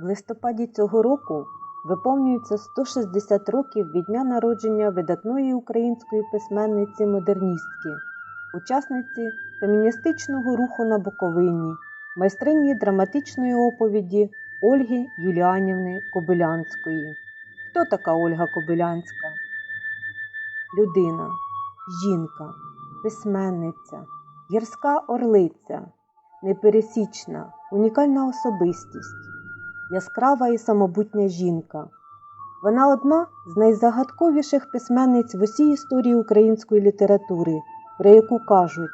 В листопаді цього року виповнюється 160 років від дня народження видатної української письменниці модерністки, учасниці феміністичного руху на Буковині, майстрині драматичної оповіді Ольги Юліанівни Кобилянської. Хто така Ольга Кобилянська? Людина, жінка, письменниця, гірська орлиця, непересічна, унікальна особистість яскрава і самобутня жінка. Вона одна з найзагадковіших письменниць в усій історії української літератури, про яку кажуть,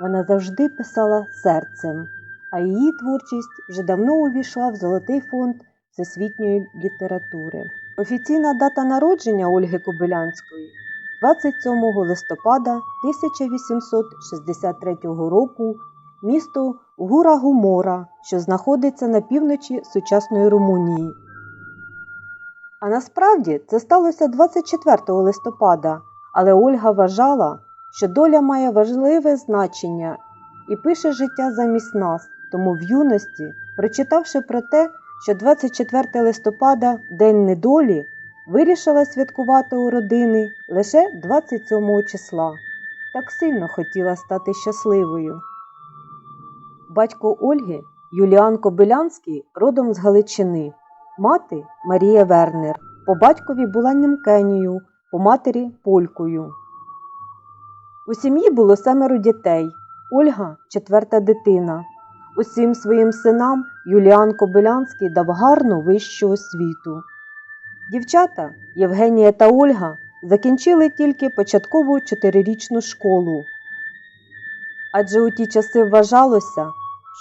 вона завжди писала серцем, а її творчість вже давно увійшла в Золотий фонд всесвітньої літератури. Офіційна дата народження Ольги Кобилянської 27 листопада 1863 року місто Гура Гумора, що знаходиться на півночі сучасної Румунії. А насправді це сталося 24 листопада, але Ольга вважала, що доля має важливе значення і пише життя замість нас, тому в юності, прочитавши про те, що 24 листопада День недолі, вирішила святкувати у родини лише 27 числа. Так сильно хотіла стати щасливою. Батько Ольги Юліан Кобилянський родом з Галичини, мати Марія Вернер. По батькові була німкенію, по матері полькою. У сім'ї було семеро дітей. Ольга четверта дитина. Усім своїм синам Юліан Кобилянський дав гарну вищу освіту. Дівчата Євгенія та Ольга закінчили тільки початкову чотирирічну школу. Адже у ті часи вважалося,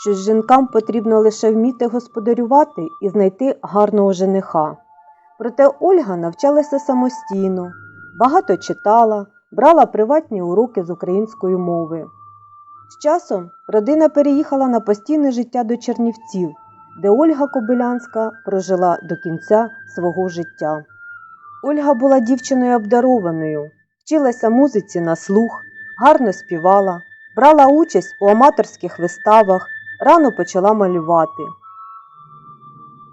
що жінкам потрібно лише вміти господарювати і знайти гарного жениха. Проте Ольга навчалася самостійно, багато читала, брала приватні уроки з української мови. З часом родина переїхала на постійне життя до Чернівців, де Ольга Кобилянська прожила до кінця свого життя. Ольга була дівчиною обдарованою, вчилася музиці на слух, гарно співала, брала участь у аматорських виставах, рано почала малювати.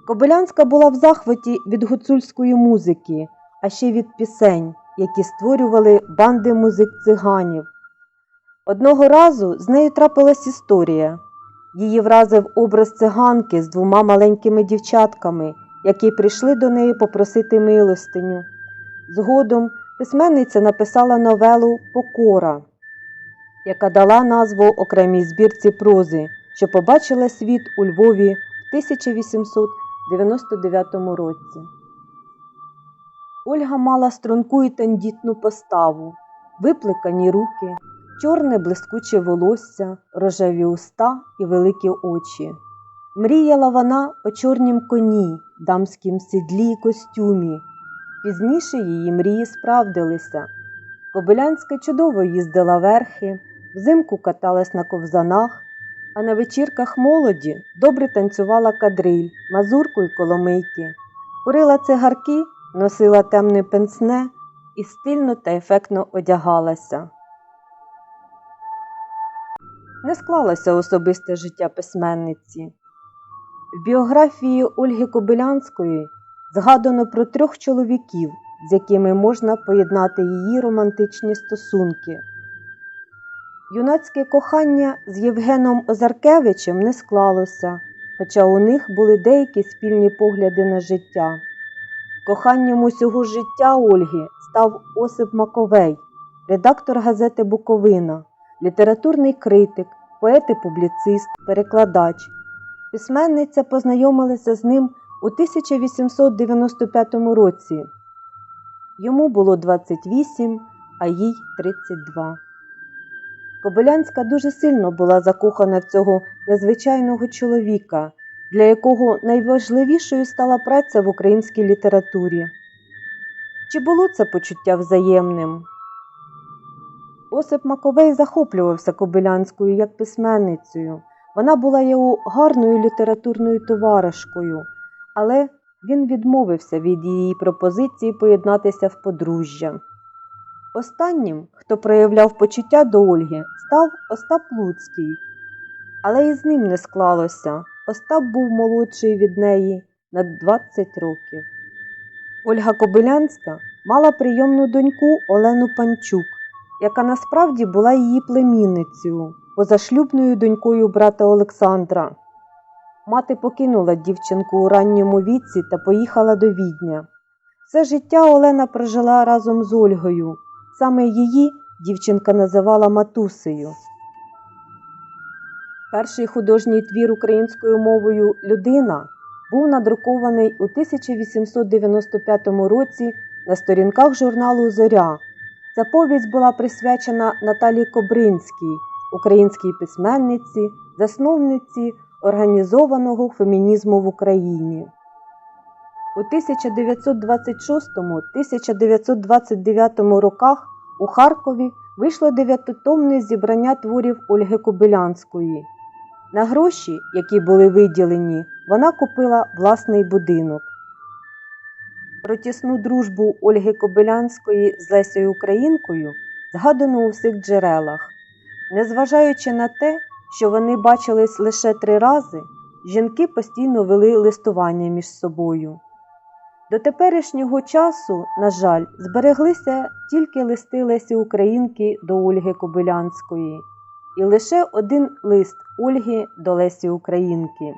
Кобилянська була в захваті від гуцульської музики, а ще від пісень, які створювали банди музик-циганів. Одного разу з нею трапилась історія. Її вразив образ циганки з двома маленькими дівчатками, які прийшли до неї попросити милостиню. Згодом письменниця написала новелу Покора, яка дала назву окремій збірці прози, що побачила світ у Львові в 1899 році. Ольга мала струнку і тендітну поставу, виплекані руки, чорне блискуче волосся, рожеві уста і великі очі. Мріяла вона о чорнім коні, дамськім сідлі й костюмі. Пізніше її мрії справдилися. Кобилянська чудово їздила верхи, взимку каталась на ковзанах, а на вечірках молоді добре танцювала кадриль, мазурку й коломийки, курила цигарки, носила темне пенсне і стильно та ефектно одягалася. Не склалося особисте життя письменниці. В біографії Ольги Кобилянської згадано про трьох чоловіків, з якими можна поєднати її романтичні стосунки. Юнацьке кохання з Євгеном Озаркевичем не склалося, хоча у них були деякі спільні погляди на життя. Коханням усього життя Ольги став Осип Маковей, редактор газети Буковина, літературний критик, поет і публіцист, перекладач. Письменниця познайомилася з ним у 1895 році. Йому було 28, а їй 32. Кобилянська дуже сильно була закохана в цього незвичайного чоловіка, для якого найважливішою стала праця в українській літературі. Чи було це почуття взаємним? Осип Маковей захоплювався Кобилянською як письменницею. Вона була його гарною літературною товаришкою, але він відмовився від її пропозиції поєднатися в подружжя. Останнім, хто проявляв почуття до Ольги, став Остап Луцький. Але і з ним не склалося. Остап був молодший від неї, на 20 років. Ольга Кобилянська мала прийомну доньку Олену Панчук, яка насправді була її племінницею, позашлюбною донькою брата Олександра. Мати покинула дівчинку у ранньому віці та поїхала до Відня. Все життя Олена прожила разом з Ольгою. Саме її дівчинка називала матусею. Перший художній твір українською мовою Людина був надрукований у 1895 році на сторінках журналу Зоря. Ця повість була присвячена Наталі Кобринській, українській письменниці, засновниці організованого фемінізму в Україні. У 1926-1929 роках у Харкові вийшло дев'ятитомне зібрання творів Ольги Кобилянської. На гроші, які були виділені, вона купила власний будинок. Про тісну дружбу Ольги Кобилянської з Лесею Українкою згадано у всіх джерелах. Незважаючи на те, що вони бачились лише три рази, жінки постійно вели листування між собою. До теперішнього часу, на жаль, збереглися тільки листи Лесі Українки до Ольги Кобилянської і лише один лист Ольги до Лесі Українки.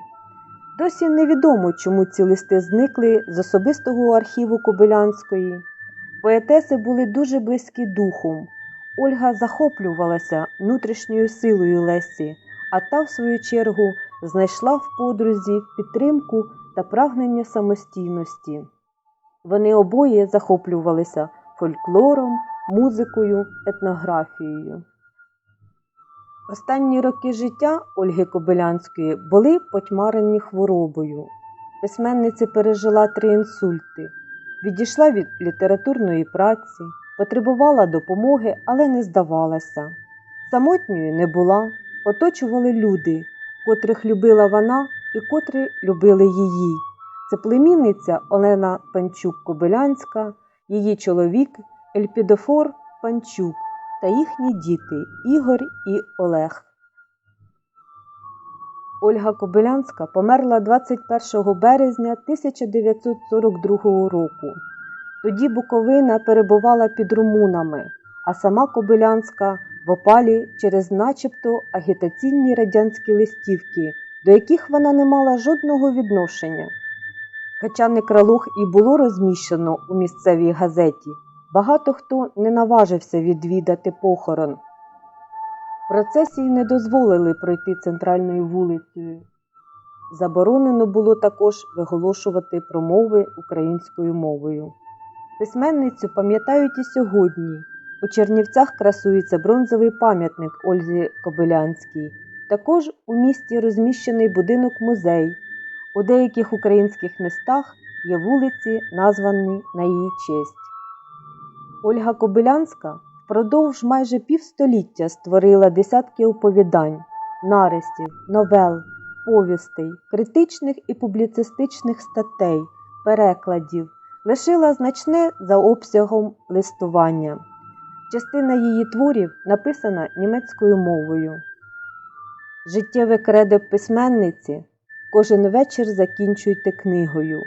Досі невідомо, чому ці листи зникли з особистого архіву Кобилянської. Поетеси були дуже близькі духом. Ольга захоплювалася внутрішньою силою Лесі, а та, в свою чергу, знайшла в подрузі підтримку та прагнення самостійності. Вони обоє захоплювалися фольклором, музикою, етнографією. Останні роки життя Ольги Кобилянської були потьмарені хворобою. Письменниця пережила три інсульти, відійшла від літературної праці, потребувала допомоги, але не здавалася. Самотньою не була, оточували люди, котрих любила вона і котрі любили її. Це племінниця Олена Панчук Кобилянська, її чоловік Ельпідофор Панчук та їхні діти Ігор і Олег. Ольга Кобилянська померла 21 березня 1942 року. Тоді Буковина перебувала під румунами, а сама Кобилянська в опалі через начебто агітаційні радянські листівки, до яких вона не мала жодного відношення. Хоча некролог і було розміщено у місцевій газеті, багато хто не наважився відвідати похорон. Процесії не дозволили пройти центральною вулицею. Заборонено було також виголошувати промови українською мовою. Письменницю пам'ятають і сьогодні. У Чернівцях красується бронзовий пам'ятник Ользі Кобилянській. Також у місті розміщений будинок-музей. У деяких українських містах є вулиці, названі на її честь. Ольга Кобилянська впродовж майже півстоліття створила десятки оповідань, нарисів, новел, повістей, критичних і публіцистичних статей, перекладів, лишила значне за обсягом листування. Частина її творів написана німецькою мовою. Життєве кредо письменниці кожен вечір закінчуйте книгою.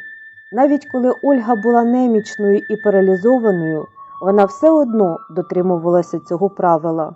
Навіть коли Ольга була немічною і паралізованою, вона все одно дотримувалася цього правила.